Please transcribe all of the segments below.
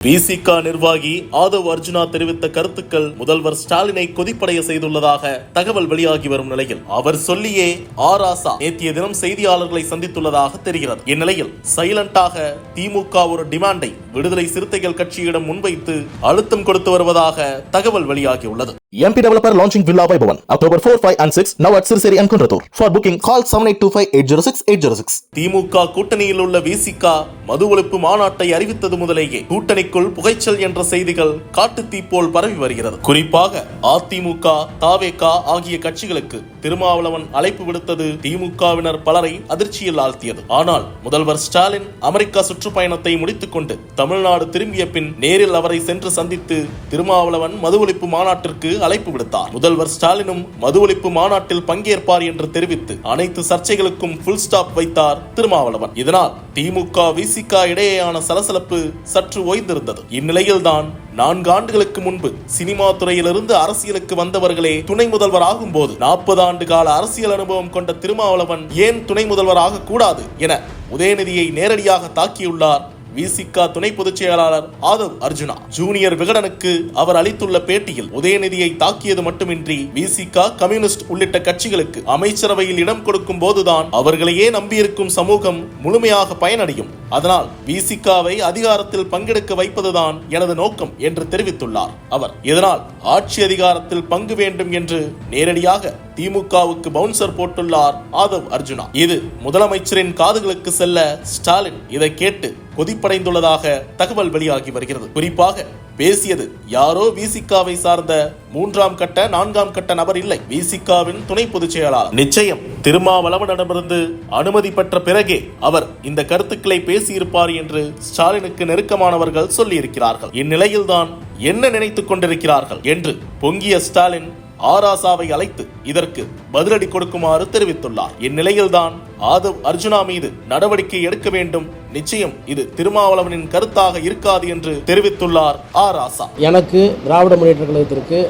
விசிக நிர்வாகி ஆதவ் அர்ஜுனா தெரிவித்த கருத்துக்கள் முதல்வர் ஸ்டாலினை கொதிப்படைய செய்துள்ளதாக தகவல் வெளியாகி வரும் நிலையில் அவர் சொல்லியே ஆராசா ஆசா நேற்றைய தினம் செய்தியாளர்களை சந்தித்துள்ளதாக தெரிகிறது. இந்நிலையில் சைலண்டாக திமுக ஒரு டிமாண்டை விடுதலை சிறுத்தைகள் கட்சியிடம் முன்வைத்து அழுத்தம் கொடுத்து வருவதாக தகவல் வெளியாகியுள்ளது. MP Developer launching Villa Vaibhavan October 4, 5 and 6 now at Sirseri and Kundratur. For booking call 7825-806-806. திமுக கூட்டணியில் உள்ள விசிக மது ஒழிப்பு மாநாட்டை அறிவித்தது முதலேயே கூட்டணிக்குள் புகைச்சல் என்ற செய்திகள் காட்டு போல் பரவி வருகிறது குறிப்பாக அதிமுக தாவேகா ஆகிய கட்சிகளுக்கு திருமாவளவன் அழைப்பு விடுத்தது திமுகவினர் பலரை அதிர்ச்சியில் ஆழ்த்தியது ஆனால் முதல்வர் ஸ்டாலின் அமெரிக்கா சுற்றுப்பயணத்தை முடித்துக் கொண்டு தமிழ்நாடு திரும்பிய பின் நேரில் அவரை சென்று சந்தித்து திருமாவளவன் மது ஒழிப்பு மாநாட்டிற்கு அழைப்பு விடுத்தார். முதல்வர் ஸ்டாலினும் மது ஒழிப்பு மாநாட்டில் பங்கேற்பார் என்று தெரிவித்து அனைத்து சர்ச்சைகளுக்கும் புல் ஸ்டாப் வைத்தார் திருமாவளவன். இதனால் திமுக விசிக இடையேயான சலசலப்பு சற்று ஓய்ந்திருந்தது. இந்நிலையில்தான் நான்கு ஆண்டுகளுக்கு முன்பு சினிமா துறையிலிருந்து அரசியலுக்கு வந்தவர்களே துணை முதல்வர் ஆகும் போது நாற்பது ஆண்டு கால அரசியல் அனுபவம் கொண்ட திருமாவளவன் ஏன் துணை முதல்வர் ஆகக்கூடாது என உதயநிதியை நேரடியாக தாக்கியுள்ளார் விசிகா துணை பொதுச் செயலாளர் ஆதவ் அர்ஜுனா. ஜூனியர் விகடனுக்கு அவர் அளித்துள்ள பேட்டியில் உதயநிதியை தாக்கியது மட்டுமின்றி விசிகா கம்யூனிஸ்ட் உள்ளிட்ட கட்சிகளுக்கு அமைச்சரவையில் இடம் கொடுக்கும் போதுதான் அவர்களையே நம்பியிருக்கும் சமூகம் முழுமையாக பயனடையும். அதனால் விசிகாவை அதிகாரத்தில் பங்கெடுக்க வைப்பதுதான் எனது நோக்கம் என்று தெரிவித்துள்ளார். அவர் இதனால் ஆட்சி அதிகாரத்தில் பங்கு வேண்டும் என்று நேரடியாக திமுகவுக்கு பவுன்சர் போட்டுள்ளார் ஆதவ் அர்ஜுனா. இது முதலமைச்சரின் காதுகளுக்கு செல்ல ஸ்டாலின் இதை கேட்டு கொதிப்படைந்துள்ளதாக தகவல் வெளியாகி வருகிறது. குறிப்பாக பேசியது யாரோ விசிகாவை சார்ந்த மூன்றாம் கட்ட நான்காம் கட்ட நபர் இல்லை. விசிகாவின் துணை பொதுச் செயலாளர். நிச்சயம் திருமாவளவனிடமிருந்து அனுமதி பெற்ற பிறகே அவர் இந்த கருத்துக்களை பேசியிருப்பார் என்று ஸ்டாலினுக்கு நெருக்கமானவர்கள் சொல்லியிருக்கிறார்கள். இந்நிலையில்தான் என்ன நினைத்துக் கொண்டிருக்கிறார்கள் என்று பொங்கிய ஸ்டாலின் ஆராசாவை அழைத்து இதற்கு பதிலடி கொடுக்குமாறு தெரிவித்துள்ளார். இந்நிலையில்தான் ஆதவ் அர்ஜுனா மீது நடவடிக்கை எடுக்க வேண்டும். நிச்சயம் இது திருமாவளவனின் கருத்தாக இருக்காது என்று தெரிவித்துள்ளார் ஆராசா. எனக்கு திராவிட முன்னேற்ற கழகத்திற்கு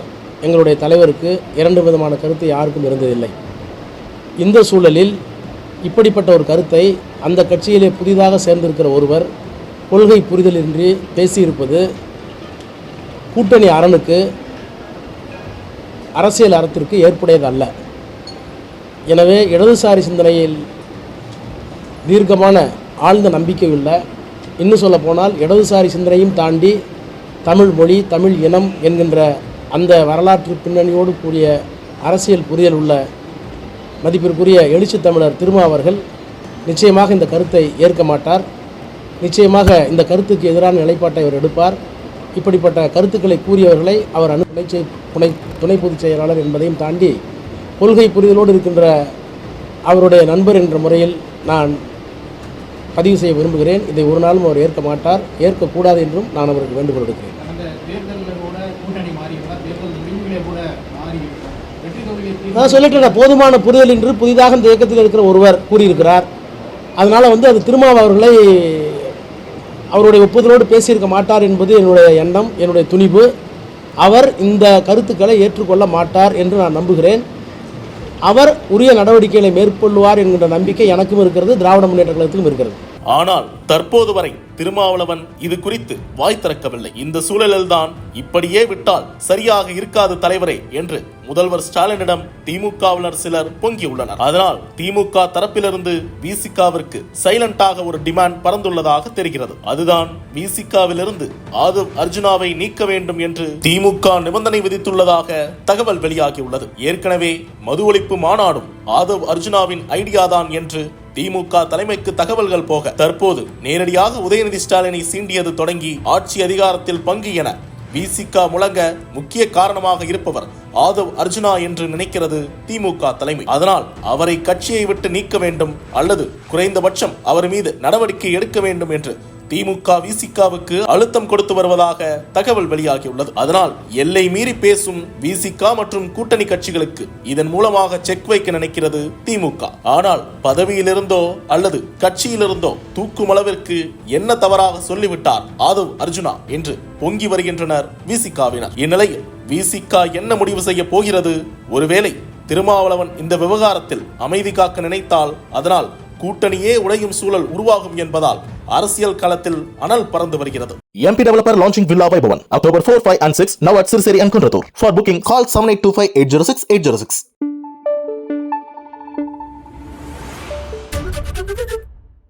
எங்களுடைய தலைவருக்கு இரண்டு விதமான கருத்து யாருக்கும் இருந்ததில்லை. இந்த சூழலில் இப்படிப்பட்ட ஒரு கருத்தை அந்த கட்சியிலே புதிதாக சேர்ந்திருக்கிற ஒருவர் கொள்கை புரிதலின்றி பேசியிருப்பது கூட்டணி அரணுக்கு அரசியல் அறத்திற்கு ஏற்புடையதல்ல. எனவே இடதுசாரி சிந்தனையில் தீர்க்கமான ஆழ்ந்த நம்பிக்கை உள்ள இன்னும் சொல்ல போனால் இடதுசாரி சிந்தனையும் தாண்டி தமிழ் மொழி தமிழ் இனம் என்கின்ற அந்த வரலாற்று பின்னணியோடு கூடிய அரசியல் புரிதல் உள்ள மதிப்பிற்குரிய எழுச்சி தமிழர் திருமா அவர்கள் நிச்சயமாக இந்த கருத்தை ஏற்க மாட்டார். நிச்சயமாக இந்த கருத்துக்கு எதிரான நிலைப்பாட்டை அவர் எடுப்பார். இப்படிப்பட்ட கருத்துக்களை கூறியவர்களை அவர் அனு துணை துணை துணை பொதுச் செயலாளர் என்பதையும் தாண்டி கொள்கை புரிதலோடு இருக்கின்ற அவருடைய நண்பர் என்ற முறையில் நான் பதிவு செய்ய விரும்புகிறேன். இதை ஒரு நாளும் அவர் ஏற்க மாட்டார். ஏற்கக்கூடாது என்றும் நான் அவருக்கு வேண்டுகோள் தோல்வியை நான் சொல்லிட்டேன் போதுமான புரிதல் என்று புதிதாக இந்த இயக்கத்தில் இருக்கிற ஒருவர் கூறியிருக்கிறார். அதனால் வந்து அது திருமாவ அவர்களை அவருடைய ஒப்புதலோடு பேசியிருக்க மாட்டார் என்பது என்னுடைய எண்ணம் என்னுடைய துணிவு. அவர் இந்த கருத்துக்களை ஏற்றுக்கொள்ள மாட்டார் என்று நான் நம்புகிறேன். அவர் உரிய நடவடிக்கைகளை மேற்கொள்வார் என்கின்ற நம்பிக்கை எனக்கும் இருக்கிறது திராவிட முன்னேற்ற கழகத்துக்கும் இருக்கிறது. ஆனால் தற்போது வரை திருமாவளவன் இது குறித்து வாய் திறக்கவில்லை. இந்த சூழலில்தான் இப்படியே விட்டால் சரியாக இருக்காது தலைவரே என்று முதல்வர் ஸ்டாலினிடம் திமுகவினர் சிலர் பொங்கியுள்ளனர். அதனால் திமுக தரப்பிலிருந்து விசிகாவிற்கு சைலண்டாக ஒரு டிமாண்ட் பறந்துள்ளதாக தெரிகிறது. அதுதான் விசிகாவிலிருந்து ஆதவ் அர்ஜுனாவை நீக்க வேண்டும் என்று திமுக நிபந்தனை விதித்துள்ளதாக தகவல் வெளியாகியுள்ளது. ஏற்கனவே மது ஒழிப்பு மாநாடும் ஆதவ் அர்ஜுனாவின் ஐடியா தான் என்று திமுக தலைமைக்கு தகவல்கள் போக தற்போது நேரடியாக உதயநிதி ஸ்டாலினை சீண்டியது தொடங்கி ஆட்சி அதிகாரத்தில் பங்கு என விசிகா முழங்க முக்கிய காரணமாக இருப்பவர் ஆதவ் அர்ஜுனா என்று நினைக்கிறது திமுக தலைமை. அதனால் அவரை கட்சியை விட்டு நீக்க வேண்டும் அல்லது குறைந்தபட்சம் அவர் மீது நடவடிக்கை எடுக்க வேண்டும் என்று திமுக விசிகாவுக்கு அழுத்தம் கொடுத்து வருவதாக தகவல் வெளியாகியுள்ளது. அதனால் எல்லை மீறி பேசும் விசிகா மற்றும் கூட்டணி கட்சிகளுக்கு இதன் மூலமாக செக் வைக்க நினைக்கிறது திமுக. ஆனால் பதவியிலிருந்தோ அல்லது கட்சியிலிருந்தோ தூக்கும் அளவிற்கு என்ன தவறாக சொல்லிவிட்டார் ஆதவ் அர்ஜுனா என்று பொங்கி வருகின்றனர் விசிகாவினர். இந்நிலையில் விசிகா என்ன முடிவு செய்ய போகிறது? ஒருவேளை திருமாவளவன் இந்த விவகாரத்தில் அமைதி காக்க நினைத்தால் அதனால் கூட்டணியே உடையும் சூழல் உருவாகும் என்பதால் அரசியல் களத்தில் அனல் பறந்து வருகிறது MP developer launching villa Vaibhavan October four five and six now at Siruseri and Kundrathur for booking call seven eight two five eight zero six eight zero six